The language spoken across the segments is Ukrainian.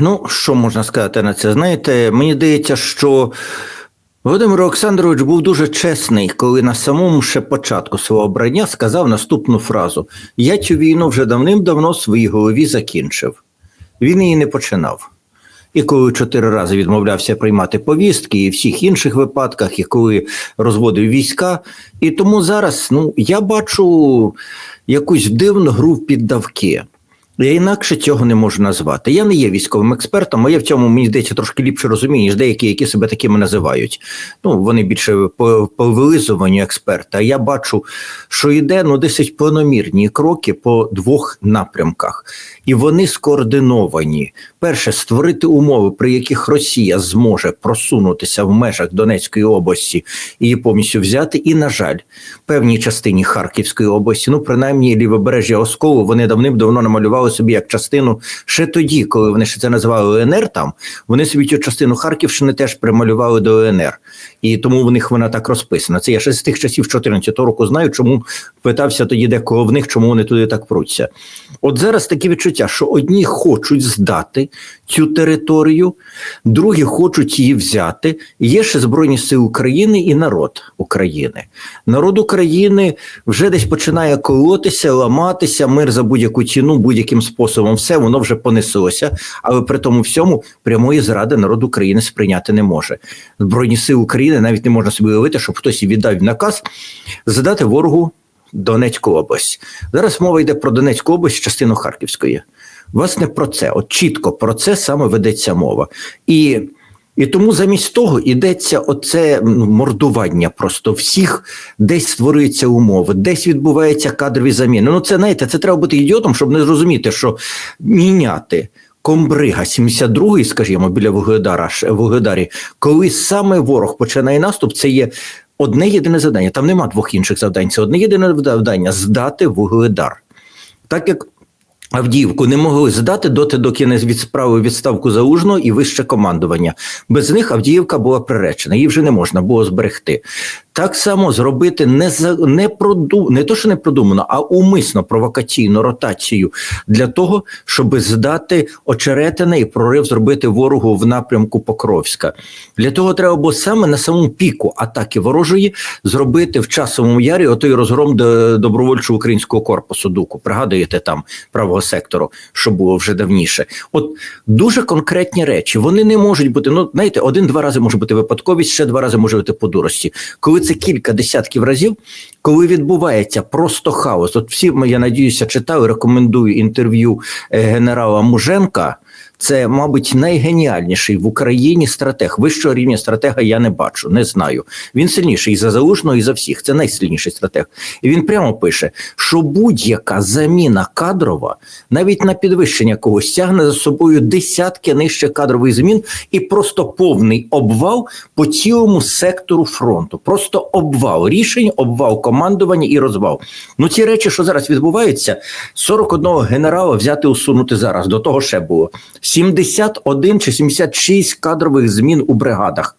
Ну, що можна сказати на це? Знаєте, мені здається, що Володимир Олександрович був дуже чесний, коли на самому ще початку свого обрання сказав наступну фразу: Я цю війну вже давним-давно своїй голові закінчив. Він її не починав. І коли чотири рази відмовлявся приймати повістки, і всіх інших випадках, і коли розводив війська. І тому зараз ну, я бачу якусь дивну гру в піддавки. Я інакше цього не можу назвати. Я не є військовим експертом, а я в цьому мені здається трошки ліпше розумію, ніж деякі, які себе такими називають. Ну вони більше по, по експерта. Я бачу, що йде ну досить планомірні кроки по двох напрямках, і вони скоординовані. Перше, створити умови, при яких Росія зможе просунутися в межах Донецької області і її повністю взяти. І, на жаль, певній частині Харківської області, ну принаймні лівобережжя Осколу, вони давним-давно намалювали собі як частину ще тоді, коли вони ще це називали ЛНР. Там вони собі цю частину Харківщини теж прималювали до ЛНР, і тому в них вона так розписана. Це я ще з тих часів 14 року знаю, чому питався тоді декого в них, чому вони туди так пруться. От зараз таке відчуття, що одні хочуть здати цю територію, другі хочуть її взяти. Є ще Збройні Сили України і народ України. Народ України вже десь починає колотися, ламатися, мир за будь-яку ціну, будь-яким способом. Все воно вже понеслося, але при тому всьому прямої зради народ України сприйняти не може. Збройні сили України навіть не можна собі уявити, щоб хтось віддав наказ задати ворогу Донецьку область. Зараз мова йде про Донецьку область, частину Харківської. Власне, про це, от чітко про це саме ведеться мова. І і тому замість того йдеться оце ну, мордування просто всіх, десь створюються умови, десь відбуваються кадрові заміни. Ну це знаєте, це треба бути ідіотом, щоб не зрозуміти, що міняти комбрига 72-ї, скажімо, біля Вугледара, Вугледарі, коли саме ворог починає наступ, це є одне єдине завдання. Там нема двох інших завдань. Це одне єдине завдання здати Вугледар. Так як Авдіївку не могли здати доти, доки не справи відставку залужного і вище командування. Без них Авдіївка була приречена, її вже не можна було зберегти. Так само зробити не за не проду не то, що не продумано, а умисно провокаційну ротацію для того, щоб здати очеретине і прорив зробити ворогу в напрямку Покровська. Для того треба було саме на самому піку атаки ворожої зробити в часовому ярі отой розгром до добровольчого українського корпусу. Дуку пригадуєте там правого сектору, що було вже давніше. От дуже конкретні речі. Вони не можуть бути. Ну знаєте, один-два рази може бути випадковість, ще два рази може бути по дурості. Коли це кілька десятків разів, коли відбувається просто хаос. От всі я надіюся, читали, рекомендую інтерв'ю е, генерала Муженка. Це, мабуть, найгеніальніший в Україні стратег. Вищого рівня стратега я не бачу, не знаю. Він сильніший і за залужного, і за всіх. Це найсильніший стратег. І він прямо пише, що будь-яка заміна кадрова, навіть на підвищення когось, тягне за собою десятки нижчих кадрових змін і просто повний обвал по цілому сектору фронту. Просто обвал рішень, обвал командування і розвал. Ну ці речі, що зараз відбуваються, 41 генерала взяти усунути зараз. До того ще було. 71 чи 76 кадрових змін у бригадах.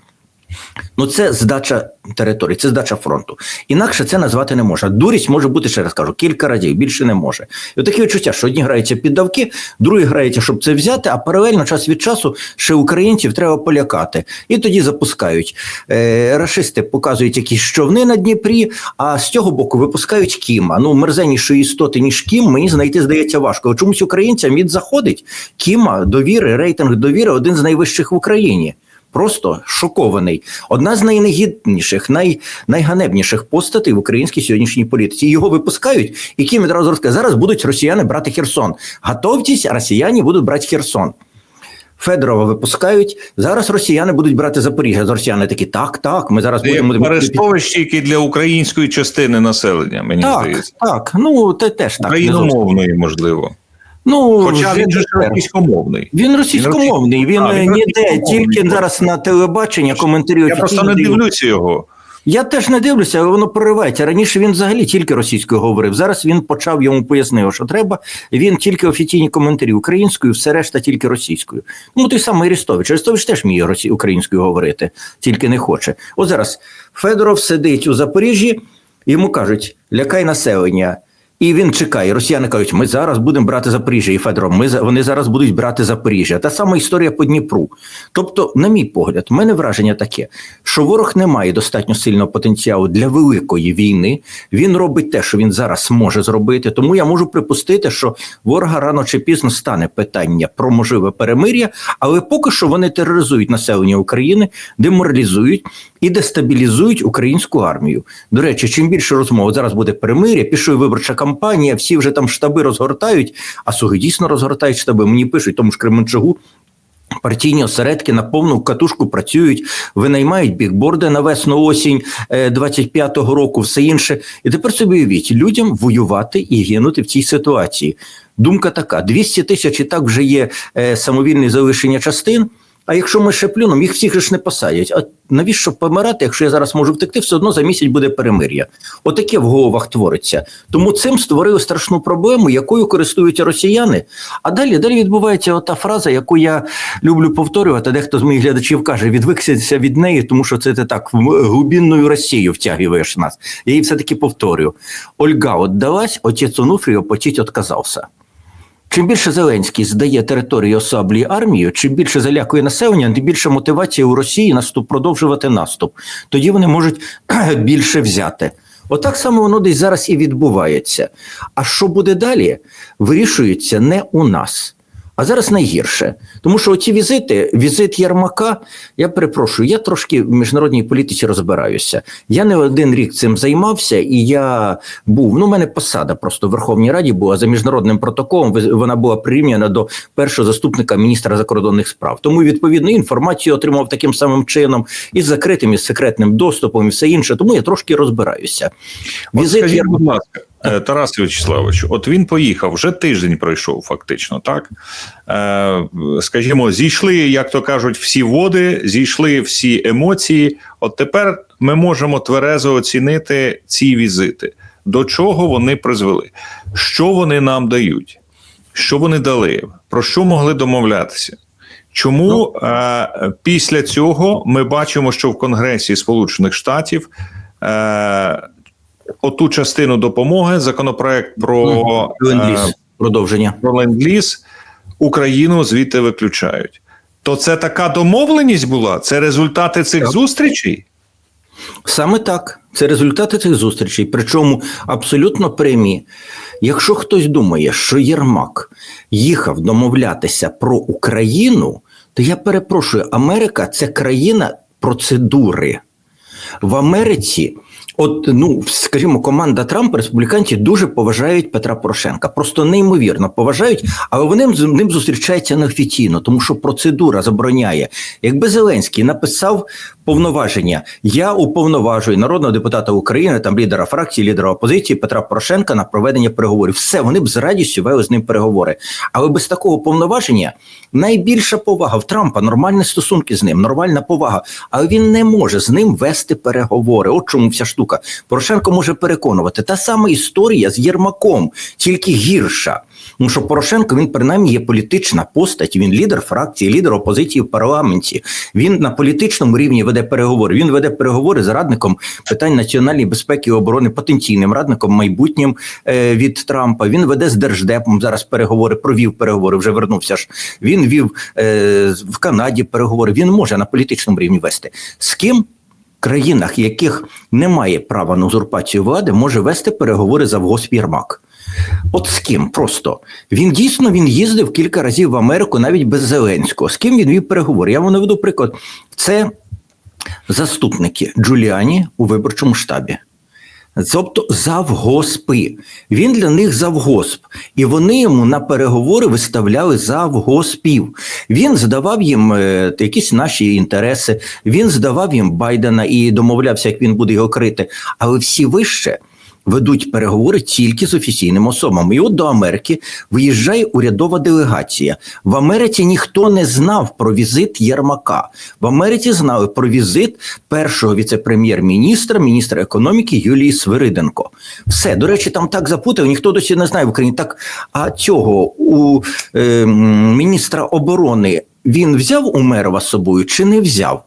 Ну, це здача території, це здача фронту. Інакше це назвати не можна. Дурість може бути, ще раз кажу, кілька разів, більше не може. І таке відчуття, що одні граються під давки, другі граються, щоб це взяти, а паралельно час від часу ще українців треба полякати. І тоді запускають. Е, Рашисти показують якісь човни на Дніпрі, а з цього боку випускають Кіма. Ну, мерзеннішої істоти, ніж Кім, мені знайти здається важко. Чомусь українцям від заходить Кіма, довіри, рейтинг довіри один з найвищих в Україні. Просто шокований. Одна з найнегідніших, най, найганебніших постатей в українській сьогоднішній політиці. Його випускають, і Кім відразу розказує, зараз будуть росіяни брати Херсон. Готовтесь, росіяни будуть брати Херсон. Федорова випускають. Зараз росіяни будуть брати Запоріжжя. З Росіяни такі, так, так, ми зараз Це будемо. Арештовище тільки для української частини населення, мені Так, здається. так, ну те теж так. Україномовної, можливо. Ну, Хоча він же ж російськомовний. Він російськомовний, він, А, він ніде, тільки зараз на телебачення коментарі Я просто не дивлюся його. Я теж не дивлюся, але воно проривається. Раніше він взагалі тільки російською говорив. Зараз він почав йому пояснив, що треба. Він тільки офіційні коментарі українською, все решта тільки російською. Ну той самий Арестович. Арестович теж вміє українською говорити, тільки не хоче. От зараз Федоров сидить у Запоріжжі, йому кажуть: лякай населення. І він чекає. Росіяни кажуть, ми зараз будемо брати Запоріжжя і Федоров. Ми вони зараз будуть брати Запоріжжя. Та сама історія по Дніпру. Тобто, на мій погляд, в мене враження таке, що ворог не має достатньо сильного потенціалу для великої війни. Він робить те, що він зараз може зробити. Тому я можу припустити, що ворога рано чи пізно стане питання про можливе перемир'я, але поки що вони тероризують населення України, деморалізують і дестабілізують українську армію. До речі, чим більше розмов зараз буде перемир'я, пішов виборча кампанія, всі вже там штаби розгортають, а слуги дійсно розгортають штаби. Мені пишуть, тому ж Кременчугу. Партійні осередки на повну катушку працюють, винаймають бікборди на весну осінь е, 25-го року, все інше. І тепер собі уявіть, людям воювати і гинути в цій ситуації. Думка така: 200 тисяч і так вже є е, самовільне залишення частин. А якщо ми ще плюнемо, їх всіх ж не посадять. А навіщо помирати, якщо я зараз можу втекти, все одно за місяць буде перемир'я. Отаке в головах твориться. Тому цим створили страшну проблему, якою користуються росіяни. А далі далі відбувається ота фраза, яку я люблю повторювати. Дехто з моїх глядачів каже: відвикся від неї, тому що це ти так в глубинну Росію втягуєш нас. Я її все таки повторюю. Ольга отдалась, отець Онуфрій опотіть отказався. Чим більше Зеленський здає територію особлі армію, чим більше залякує населення, тим більше мотивація у Росії наступ продовжувати наступ. Тоді вони можуть більше взяти. Отак само воно десь зараз і відбувається. А що буде далі, вирішується не у нас. А зараз найгірше, тому що оці візити, візит Єрмака, я перепрошую, я трошки в міжнародній політиці розбираюся. Я не один рік цим займався, і я був. Ну, у мене посада просто в Верховній Раді була за міжнародним протоколом. Вона була прирівняна до першого заступника міністра закордонних справ. Тому відповідно інформацію отримав таким самим чином, із закритим, і з секретним доступом, і все інше. Тому я трошки розбираюся. От Візит скажіть, Єрмака. будь ласка, Тарас Вячеславович, от він поїхав, вже тиждень пройшов, фактично, так? Е, скажімо, зійшли, як то кажуть, всі води, зійшли всі емоції. От тепер ми можемо тверезо оцінити ці візити. До чого вони призвели? Що вони нам дають? Що вони дали? Про що могли домовлятися? Чому е, після цього ми бачимо, що в Конгресі Сполучених Штатів е, оту частину допомоги, законопроект про, Ленд-ліз. е, Продовження. про ленд-ліз, Україну звідти виключають. То це така домовленість була? Це результати цих Так. зустрічей? Саме так. Це результати цих зустрічей, причому абсолютно прямі. Якщо хтось думає, що Єрмак їхав домовлятися про Україну, то я перепрошую, Америка це країна процедури. В Америці, от ну скажімо, команда Трампа, республіканці дуже поважають Петра Порошенка. Просто неймовірно поважають, але вони з ним зустрічаються неофіційно, тому що процедура забороняє. Якби Зеленський написав повноваження, я уповноважую народного депутата України, там лідера фракції, лідера опозиції Петра Порошенка на проведення переговорів. Все, вони б з радістю вели з ним переговори. Але без такого повноваження найбільша повага в Трампа, нормальні стосунки з ним, нормальна повага. Але він не може з ним вести переговори. От чому вся штука. Порошенко може переконувати. Та сама історія з Єрмаком, тільки гірша. Тому що Порошенко він принаймні є політична постать. Він лідер фракції, лідер опозиції в парламенті. Він на політичному рівні веде переговори. Він веде переговори з радником питань національної безпеки і оборони, потенційним радником майбутнім е, від Трампа. Він веде з держдепом зараз переговори. Провів переговори. Вже вернувся ж. Він вів е, в Канаді переговори. Він може на політичному рівні вести з ким. Країнах, яких немає права на узурпацію влади, може вести переговори завгосп Єрмак. От з ким просто він дійсно він їздив кілька разів в Америку навіть без Зеленського. З ким він вів переговори? Я вам наведу приклад. Це заступники Джуліані у виборчому штабі. Тобто завгоспи. Він для них завгосп. І вони йому на переговори виставляли завгоспів. Він здавав їм е, якісь наші інтереси, він здавав їм Байдена і домовлявся, як він буде його крити. Але всі вище ведуть переговори тільки з офіційними особами. І от до Америки виїжджає урядова делегація. В Америці ніхто не знав про візит Єрмака. В Америці знали про візит першого віце-прем'єр-міністра, міністра економіки Юлії Свириденко. Все, до речі, там так запутав, ніхто досі не знає в Україні. Так, а цього у е, міністра оборони він взяв Умерова з собою чи не взяв?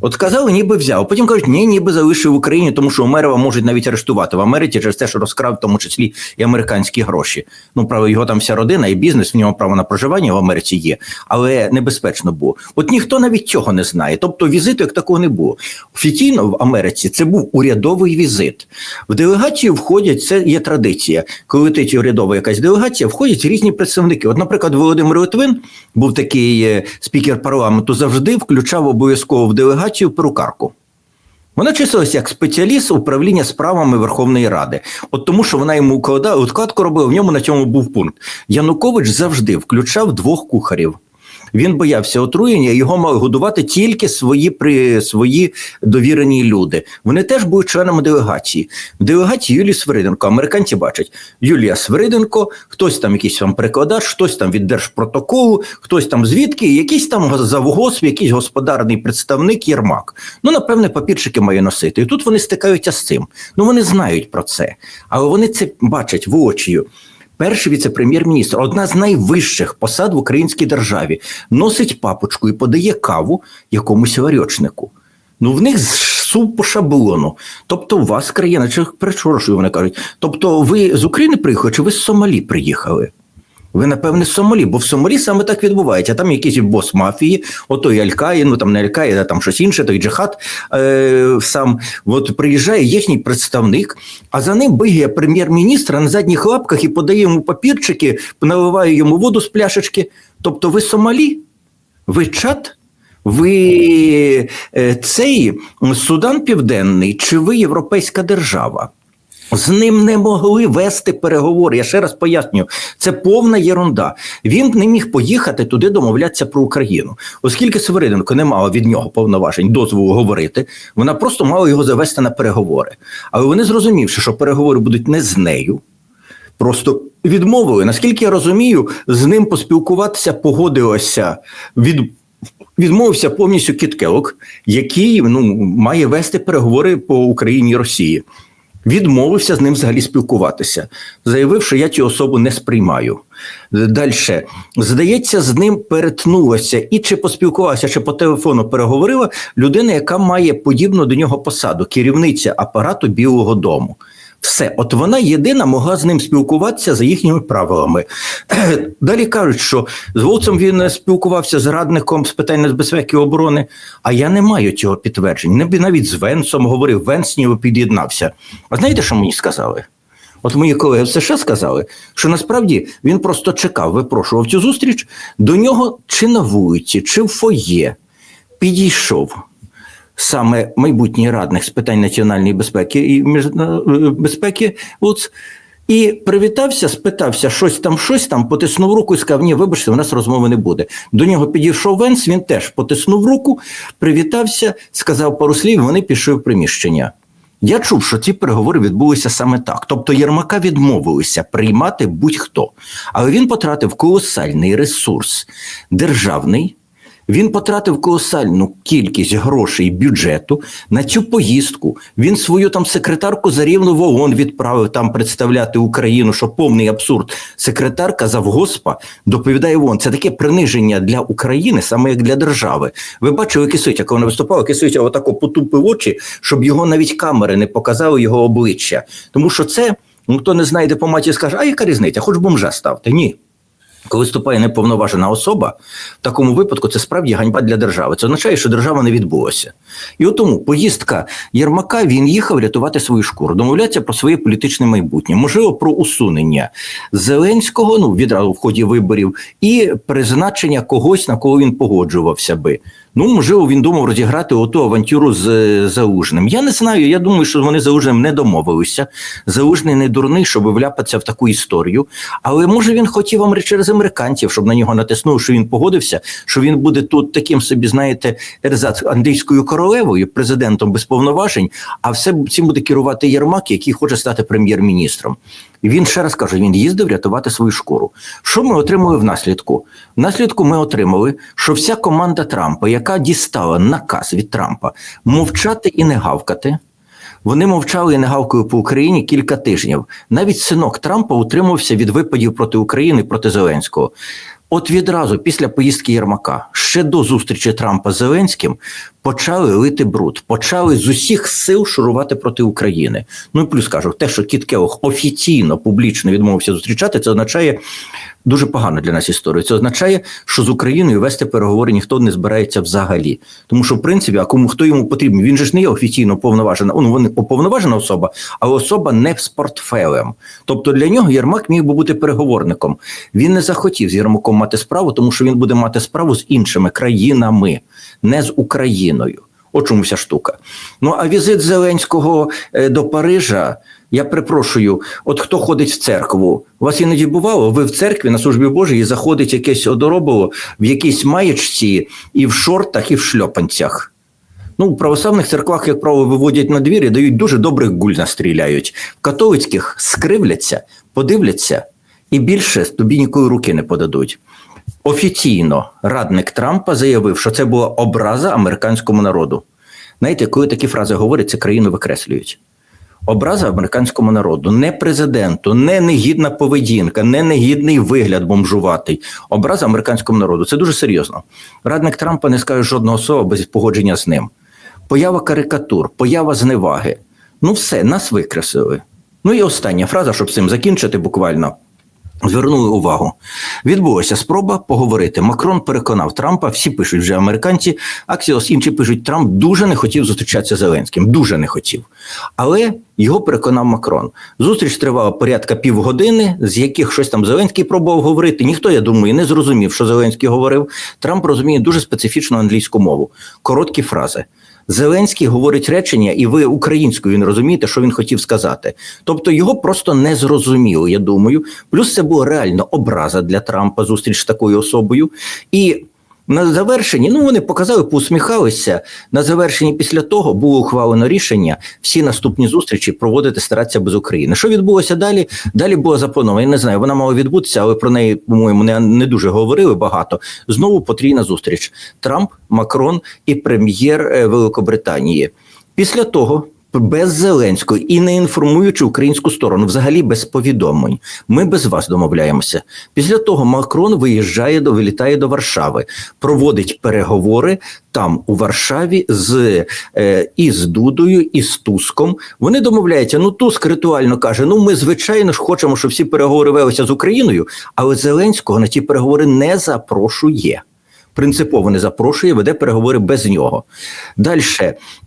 От сказали, ніби взяв. Потім кажуть, ні, ніби залишив в Україні, тому що Умерова можуть навіть арештувати в Америці через те, що розкрав в тому числі і американські гроші. Ну, право, його там вся родина і бізнес, в нього право на проживання в Америці є, але небезпечно було. От ніхто навіть цього не знає. Тобто візиту як такого не було. Офіційно в Америці це був урядовий візит. В делегацію входять, це є традиція. Коли летить урядова якась делегація, входять різні представники. От, наприклад, Володимир Литвин був такий е, спікер парламенту, завжди включав обов'язково в делегацію перукарку. Вона числилася як спеціаліст управління справами Верховної Ради. От тому, що вона йому укладала, укладку робила, в ньому на цьому був пункт. Янукович завжди включав двох кухарів. Він боявся отруєння, його мали годувати тільки свої при свої довірені люди. Вони теж були членами делегації. В делегації Юлії Свириденко. Американці бачать Юлія Свириденко, хтось там якийсь там перекладач, хтось там від держпротоколу, хтось там звідки, якийсь там завгосп, якийсь господарний представник Єрмак. Ну, напевне, папірчики має носити. І тут вони стикаються з цим. Ну вони знають про це, але вони це бачать воочію. Перший віце-прем'єр-міністр, одна з найвищих посад в українській державі, носить папочку і подає каву якомусь варьочнику. Ну, в них суп по шаблону. Тобто, у вас країна, чи перепрошую, вони кажуть. Тобто, ви з України приїхали, чи ви з Сомалі приїхали? Ви, напевне, з Сомалі, бо в Сомалі саме так відбувається. Там якийсь бос мафії, отой Аль-Каїд, ну там не Аль-Каїд, а там щось інше, той джихад е, сам от приїжджає їхній представник, а за ним бігає прем'єр-міністр на задніх лапках і подає йому папірчики, наливає йому воду з пляшечки. Тобто, ви Сомалі? Ви чат? Ви е, цей Судан Південний, чи ви європейська держава? З ним не могли вести переговори. Я ще раз пояснюю, це повна єрунда. Він не міг поїхати туди домовлятися про Україну, оскільки Свириденко не мала від нього повноважень дозволу говорити. Вона просто мала його завести на переговори. Але вони зрозумівши, що переговори будуть не з нею. Просто відмовили. Наскільки я розумію, з ним поспілкуватися погодилося від. Відмовився повністю Кіт Келлог, який ну, має вести переговори по Україні і Росії. Відмовився з ним взагалі спілкуватися, заявив, що я цю особу не сприймаю. Далі, здається, з ним перетнулася і чи поспілкувалася, чи по телефону переговорила людина, яка має подібну до нього посаду, керівниця апарату Білого Дому. Все, от вона єдина могла з ним спілкуватися за їхніми правилами. Далі кажуть, що з Волцем він спілкувався з радником з питань нацбезпеки і оборони, а я не маю цього підтвердження. Навіть з Венсом говорив, Венс ніби під'єднався. А знаєте, що мені сказали? От мої колеги в США сказали, що насправді він просто чекав, випрошував цю зустріч, до нього чи на вулиці, чи в фоє підійшов саме майбутній радник з питань національної безпеки і безпеки УЦ, і привітався, спитався щось там, щось там, потиснув руку і сказав: Ні, вибачте, у нас розмови не буде. До нього підійшов Венс, він теж потиснув руку, привітався, сказав пару слів, вони пішли в приміщення. Я чув, що ці переговори відбулися саме так. Тобто Єрмака відмовилися приймати будь-хто, але він потратив колосальний ресурс державний. Він потратив колосальну кількість грошей бюджету на цю поїздку. Він свою там секретарку за рівну в ООН відправив там представляти Україну, що повний абсурд. Секретарка завгоспа доповідає ООН. Це таке приниження для України, саме як для держави. Ви бачили Кисиця, коли вона виступала, Кисиця отако потупив очі, щоб його навіть камери не показали його обличчя. Тому що це, ну хто не знає дипломатії, скаже, а яка різниця? Хоч бомжа ставте. Ні. Коли виступає неповноважена особа, в такому випадку це справді ганьба для держави. Це означає, що держава не відбулася. І от тому поїздка Єрмака він їхав рятувати свою шкуру, домовлятися про своє політичне майбутнє, можливо, про усунення Зеленського, ну відразу в ході виборів, і призначення когось, на кого він погоджувався би. Ну, можливо, він думав розіграти оту авантюру з е, Заужним. Я не знаю. Я думаю, що вони з Заужним не домовилися. Заужний не дурний, щоб вляпатися в таку історію. Але може він хотів через американців, щоб на нього натиснув, що він погодився, що він буде тут таким собі, знаєте, ерзац англійською королевою, президентом без повноважень, а все цим буде керувати Єрмак, який хоче стати прем'єр-міністром. Він ще раз каже: він їздив рятувати свою шкуру. Що ми отримали в наслідку? В наслідку ми отримали, що вся команда Трампа, яка дістала наказ від Трампа мовчати і не гавкати. Вони мовчали і не гавкали по Україні кілька тижнів. Навіть синок Трампа утримався від випадів проти України проти Зеленського. От відразу після поїздки Єрмака, ще до зустрічі Трампа з Зеленським, почали лити бруд, почали з усіх сил шурувати проти України. Ну і плюс кажу, те, що Кіт Келох офіційно публічно відмовився зустрічати, це означає дуже погано для нас історію. Це означає, що з Україною вести переговори ніхто не збирається взагалі. Тому що, в принципі, а кому хто йому потрібен? Він же ж не є офіційно уповноважена. Ну, вони уповноважена особа, але особа не з портфелем. Тобто для нього Єрмак міг би бути переговорником. Він не захотів з Єрмаком мати справу, тому що він буде мати справу з іншими країнами, не з Україною. От чому вся штука. Ну а візит Зеленського е, до Парижа. Я припрошую, от хто ходить в церкву? У вас іноді бувало? Ви в церкві на службі Божій заходить якесь одоробило в якійсь маєчці і в шортах, і в шльопанцях. Ну, в православних церквах, як правило, виводять на двір і дають дуже добрих гуль настріляють. В католицьких скривляться, подивляться і більше тобі нікої руки не подадуть. Офіційно радник Трампа заявив, що це була образа американському народу. Знаєте, коли такі фрази говорять, це країну викреслюють. Образа американському народу, не президенту, не негідна поведінка, не негідний вигляд бомжуватий. Образа американському народу. Це дуже серйозно. Радник Трампа не скаже жодного слова без погодження з ним. Поява карикатур, поява зневаги. Ну, все, нас викреслили. Ну і остання фраза, щоб з цим закінчити буквально. Звернули увагу. Відбулася спроба поговорити. Макрон переконав Трампа, всі пишуть вже американці. Аксіос інші пишуть, Трамп дуже не хотів зустрічатися з Зеленським. Дуже не хотів. Але його переконав Макрон. Зустріч тривала порядка півгодини, з яких щось там Зеленський пробував говорити. Ніхто, я думаю, не зрозумів, що Зеленський говорив. Трамп розуміє дуже специфічну англійську мову. Короткі фрази. Зеленський говорить речення, і ви українською не розумієте, що він хотів сказати. Тобто його просто не зрозуміло, я думаю. Плюс це була реально образа для Трампа зустріч з такою особою. І на завершенні, ну вони показали, поусміхалися. На завершенні після того було ухвалено рішення всі наступні зустрічі проводити старатися без України. Що відбулося далі? Далі було заплановано. Я не знаю, вона мала відбутися, але про неї, по-моєму, не, не дуже говорили багато. Знову потрійна зустріч: Трамп, Макрон і прем'єр е, Великобританії. Після того. Без Зеленського і не інформуючи українську сторону, взагалі без повідомлень. Ми без вас домовляємося. Після того Макрон виїжджає до вилітає до Варшави, проводить переговори там у Варшаві з е, і з Дудою, і з Туском. Вони домовляються. Ну Туск ритуально каже: Ну, ми звичайно ж хочемо, щоб всі переговори велися з Україною, але Зеленського на ті переговори не запрошує принципово не запрошує, веде переговори без нього. Далі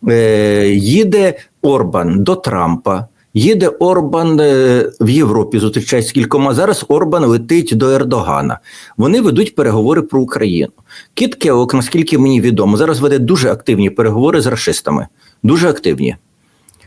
е, їде Орбан до Трампа. Їде Орбан е, в Європі, зустрічається з кількома. Зараз Орбан летить до Ердогана. Вони ведуть переговори про Україну. Кіт Келок, наскільки мені відомо, зараз веде дуже активні переговори з расистами. Дуже активні.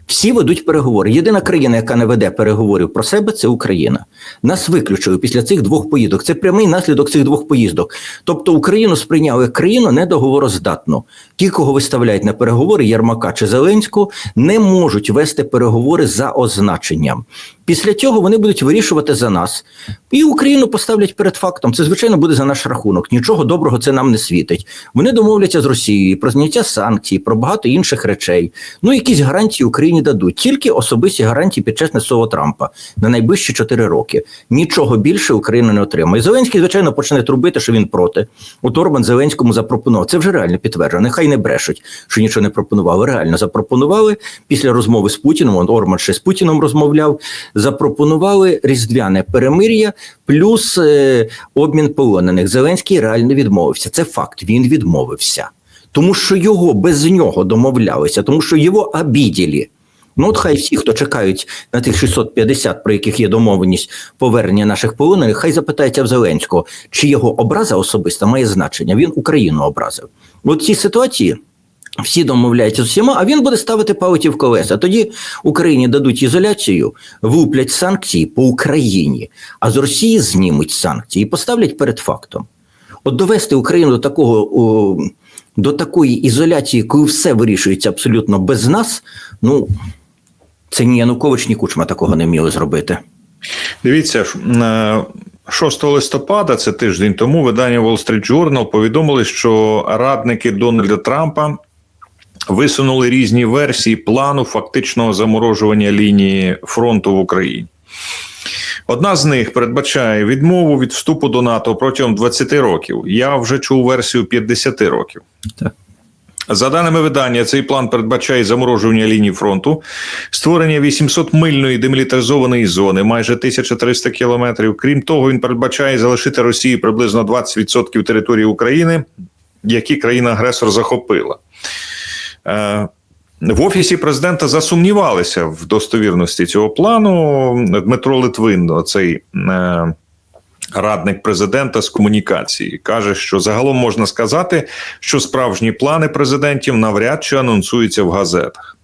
Всі ведуть переговори. Єдина країна, яка не веде переговорів про себе, це Україна. Нас виключили після цих двох поїздок. Це прямий наслідок цих двох поїздок. Тобто Україну сприйняли як країну недоговороздатну. Ті, кого виставляють на переговори Єрмака чи Зеленського, не можуть вести переговори за означенням. Після цього вони будуть вирішувати за нас. І Україну поставлять перед фактом. Це, звичайно, буде за наш рахунок. Нічого доброго це нам не світить. Вони домовляться з Росією про зняття санкцій, про багато інших речей. Ну, якісь гарантії Україні дадуть. Тільки особисті гарантії під чесне слово Трампа на найближчі 4 роки. Нічого більше Україна не отримає. Зеленський, звичайно, почне трубити, що він проти. От Орбан Зеленському запропонував. Це вже реально підтверджено. Нехай не брешуть, що нічого не пропонували. Реально запропонували після розмови з Путіним. Он Орбан ще з Путіном розмовляв. Запропонували різдвяне перемир'я плюс е, обмін полонених. Зеленський реально відмовився. Це факт. Він відмовився, тому що його без нього домовлялися, тому що його обіділи. Ну, от хай всі, хто чекають на тих 650, про яких є домовленість повернення наших полонених, хай запитається в Зеленського, чи його образа особиста має значення. Він Україну образив. От ці ситуації. Всі домовляються з усіма, а він буде ставити палиці в колеса. Тоді Україні дадуть ізоляцію, влуплять санкції по Україні, а з Росії знімуть санкції і поставлять перед фактом. От довести Україну до такого о, до такої ізоляції, коли все вирішується абсолютно без нас. Ну це ні Янукович, ні Кучма такого не вміли зробити. Дивіться, ж, е, 6 листопада, це тиждень тому, видання Wall Street Journal повідомили, що радники Дональда Трампа висунули різні версії плану фактичного заморожування лінії фронту в Україні. Одна з них передбачає відмову від вступу до НАТО протягом 20 років. Я вже чув версію 50 років. Так. За даними видання, цей план передбачає заморожування лінії фронту, створення 800-мильної демілітаризованої зони, майже 1300 кілометрів. Крім того, він передбачає залишити Росії приблизно 20% території України, які країна-агресор захопила. Е, в офісі президента засумнівалися в достовірності цього плану. Дмитро Литвин, цей е, радник президента з комунікації, каже, що загалом можна сказати, що справжні плани президентів навряд чи анонсуються в газетах.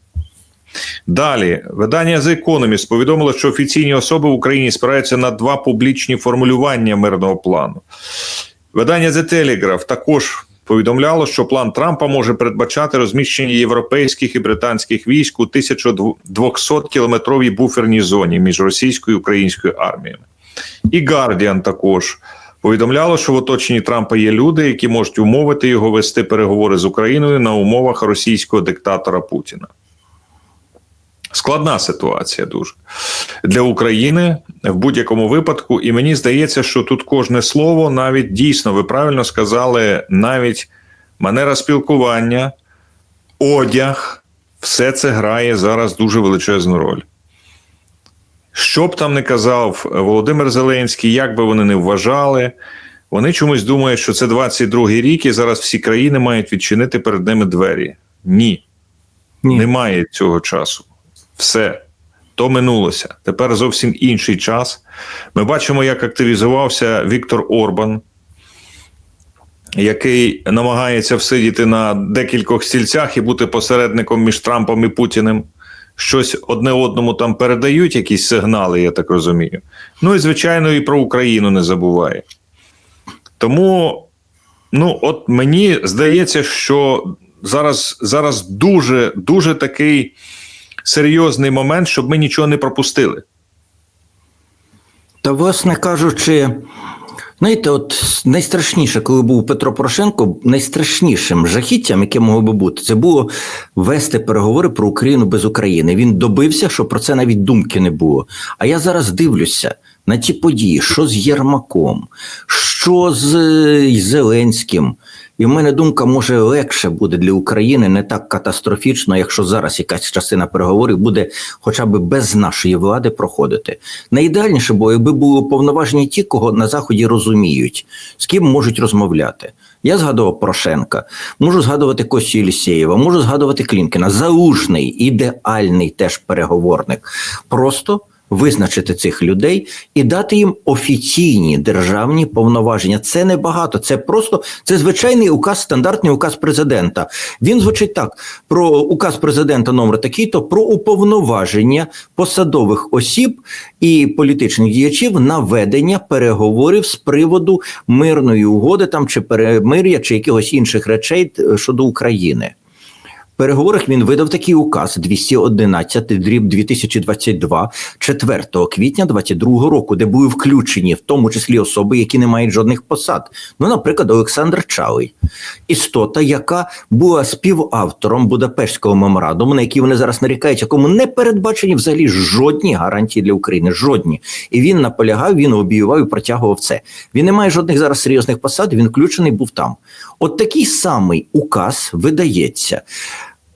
Далі видання The Economist повідомило, що офіційні особи в Україні спираються на два публічні формулювання мирного плану. Видання The Telegraph також повідомляло, що план Трампа може передбачати розміщення європейських і британських військ у 1200-кілометровій буферній зоні між російською і українською арміями. І Guardian також повідомляло, що в оточенні Трампа є люди, які можуть умовити його вести переговори з Україною на умовах російського диктатора Путіна. Складна ситуація дуже для України в будь-якому випадку, і мені здається, що тут кожне слово, навіть дійсно, ви правильно сказали, навіть манера спілкування, одяг, все це грає зараз дуже величезну роль. Що б там не казав Володимир Зеленський, як би вони не вважали, вони чомусь думають, що це 22-й рік, і зараз всі країни мають відчинити перед ними двері. Ні, Ні. немає цього часу. Все. То минулося. Тепер зовсім інший час. Ми бачимо, як активізувався Віктор Орбан, який намагається всидіти на декількох стільцях і бути посередником між Трампом і Путіним. Щось одне одному там передають, якісь сигнали, я так розумію. Ну і звичайно, і про Україну не забуває. Тому, ну, от мені здається, що зараз, зараз дуже, дуже такий серйозний момент, щоб ми нічого не пропустили. Та, власне кажучи, знаєте, от найстрашніше, коли був Петро Порошенко, найстрашнішим жахіттям, яке могло би бути, це було вести переговори про Україну без України. Він добився, що про це навіть думки не було. А я зараз дивлюся на ті події, що з Єрмаком, що з е, Зеленським. І в мене думка, може, легше буде для України не так катастрофічно, якщо зараз якась частина переговорів буде хоча б без нашої влади проходити. Найідеальніше було, якби були повноважені ті, кого на заході розуміють, з ким можуть розмовляти. Я згадував Порошенка, можу згадувати Костю Єлісєєва, можу згадувати Клінкіна. Залужний, ідеальний теж переговорник. Просто визначити цих людей і дати їм офіційні державні повноваження. Це не багато, це просто це звичайний указ, стандартний указ президента. Він звучить так: про указ президента номер такий, то про уповноваження посадових осіб і політичних діячів на ведення переговорів з приводу мирної угоди там чи перемир'я, чи якихось інших речей е, щодо України. Переговорах він видав такий указ 211 дріб 2022 4 квітня 22 року, де були включені в тому числі особи, які не мають жодних посад. Ну, наприклад, Олександр Чалий, істота, яка була співавтором Будапештського меморандуму, на який вони зараз нарікають, якому не передбачені взагалі жодні гарантії для України. Жодні. І він наполягав, він обіював і протягував це. Він не має жодних зараз серйозних посад. Він включений був там. От такий самий указ видається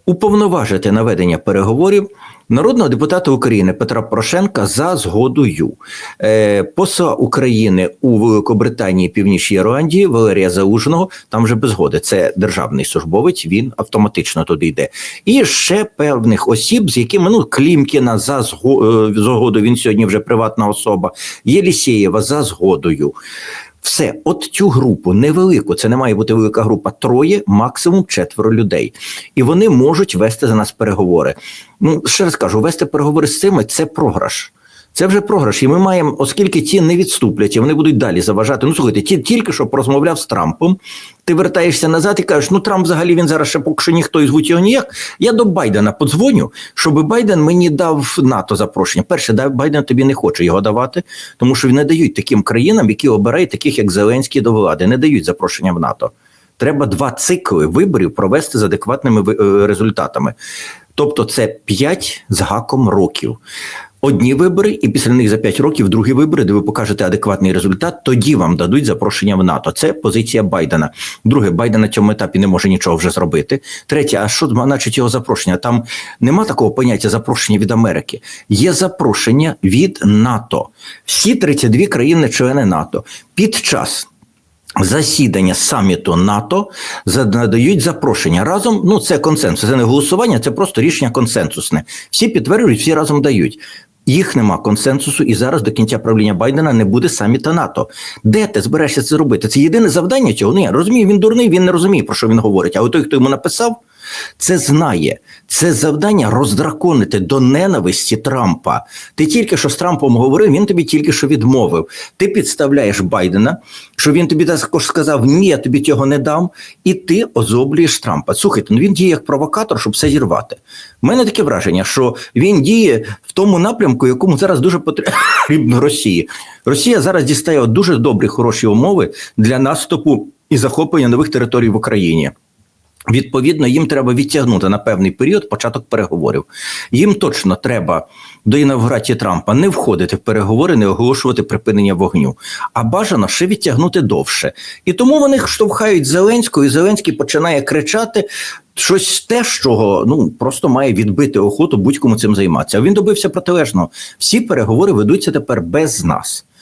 уповноважити на ведення переговорів народного депутата України Петра Порошенка за згодою е, посла України у Великобританії Північній Ірландії Валерія Залужного. Там вже без згоди. Це державний службовець. Він автоматично туди йде. І ще певних осіб, з якими ну Клімкіна за е, згодою. Він сьогодні вже приватна особа. Єлісєєва за згодою. Все, от цю групу невелику, це не має бути велика група, троє, максимум четверо людей. І вони можуть вести за нас переговори. Ну, ще раз кажу, вести переговори з цими це програш. Це вже програш. І ми маємо, оскільки ті не відступлять, і вони будуть далі заважати. Ну, слухайте, ті тільки що порозмовляв з Трампом, ти вертаєшся назад і кажеш, ну Трамп взагалі він зараз ще поки що ніхто і звуть його ніяк. Я до Байдена подзвоню, щоб Байден мені дав НАТО запрошення. Перше, Байден тобі не хоче його давати, тому що не дають таким країнам, які обирають таких, як Зеленський до влади, не дають запрошення в НАТО. Треба два цикли виборів провести з адекватними е, результатами. Тобто, це 5 з гаком років. Одні вибори, і після них за 5 років другі вибори, де ви покажете адекватний результат, тоді вам дадуть запрошення в НАТО. Це позиція Байдена. Друге, Байден на цьому етапі не може нічого вже зробити. Третє, а що значить його запрошення? Там нема такого поняття запрошення від Америки. Є запрошення від НАТО. Всі 32 країни-члени НАТО під час. Засідання саміту НАТО надають запрошення разом. Ну це консенсус, це не голосування, це просто рішення консенсусне. Всі підтверджують, всі разом дають. Їх нема консенсусу, і зараз до кінця правління Байдена не буде саміта НАТО. Де ти збираєшся це робити? Це єдине завдання цього? я розумію, він дурний, він не розуміє, про що він говорить. А той, хто йому написав, це знає. Це завдання роздраконити до ненависті Трампа. Ти тільки що з Трампом говорив, він тобі тільки що відмовив. Ти підставляєш Байдена, що він тобі також сказав, ні, я тобі цього не дам, і ти озоблюєш Трампа. Слухайте, ну він діє як провокатор, щоб все зірвати. У мене таке враження, що він діє в тому напрямку, якому зараз дуже потрібно Росії. Росія зараз дістає дуже добрі, хороші умови для наступу і захоплення нових територій в Україні. Відповідно, їм треба відтягнути на певний період початок переговорів. Їм точно треба до інавгурації Трампа не входити в переговори, не оголошувати припинення вогню, а бажано ще відтягнути довше. І тому вони штовхають Зеленського, і Зеленський починає кричати щось те, чого ну просто має відбити охоту будь-кому цим займатися. А він добився протилежного. Всі переговори ведуться тепер без нас.